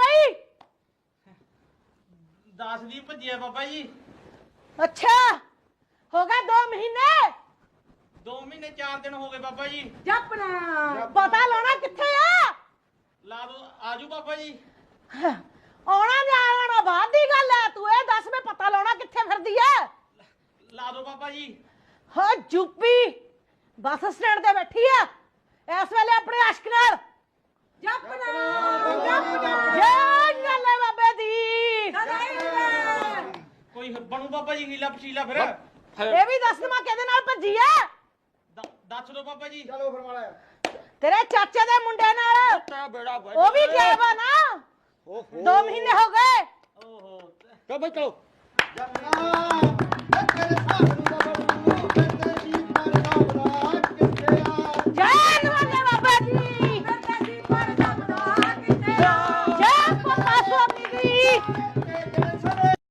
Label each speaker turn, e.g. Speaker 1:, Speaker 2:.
Speaker 1: ਬਈ ਦੱਸ ਦੀ ਭੱਜਿਆ ਬਾਬਾ ਜੀ।
Speaker 2: ਅੱਛਾ ਹੋ ਗਿਆ 2 ਮਹੀਨੇ?
Speaker 1: 2 ਮਹੀਨੇ 4 ਦਿਨ ਹੋ ਗਏ ਬਾਬਾ ਜੀ।
Speaker 2: ਜਪਣਾ ਪਤਾ ਲਾਉਣਾ ਕਿੱਥੇ ਆ?
Speaker 1: ਲਾ ਦੋ ਆਜੂ ਬਾਬਾ ਜੀ।
Speaker 2: ਆਉਣਾ ਨਾ ਆਉਣਾ ਬਾਅਦ ਦੀ ਗੱਲ ਆ। ਤੂੰ ਇਹ ਦੱਸ ਮੈਂ ਪਤਾ ਲਾਉਣਾ ਕਿੱਥੇ ਫਿਰਦੀ ਆ
Speaker 1: ਲਾ ਦੋ ਬਾਬਾ ਜੀ।
Speaker 2: ਹਾਂ ਜੁੱਪੀ ਬੱਸ ਸਟੈਂਡ ਤੇ ਬੈਠੀ ਆ।
Speaker 1: ਬਣੂ ਬਾਬਾ ਜੀ ਹੀਲਾ ਪਛੀਲਾ ਫਿਰ।
Speaker 2: ਇਹ ਵੀ ਦੱਸ ਦਮਾ ਕਿਹਦੇ ਨਾਲ ਭੱਜੀ
Speaker 1: ਐ ਦੱਸ ਦੋ ਬਾਬਾ ਜੀ।
Speaker 3: ਚਲੋ ਫਰਮਾਲਾ
Speaker 2: ਤੇਰੇ ਚਾਚੇ ਦੇ ਮੁੰਡੇ ਨਾਲ। ਉਹ ਵੀ ਗਿਆ ਵਾ ਨਾ।
Speaker 4: ਓਹੋ।
Speaker 2: 2 ਮਹੀਨੇ ਹੋ ਗਏ।
Speaker 1: ਓਹੋ।
Speaker 4: ਚਲੋ ਚਲੋ।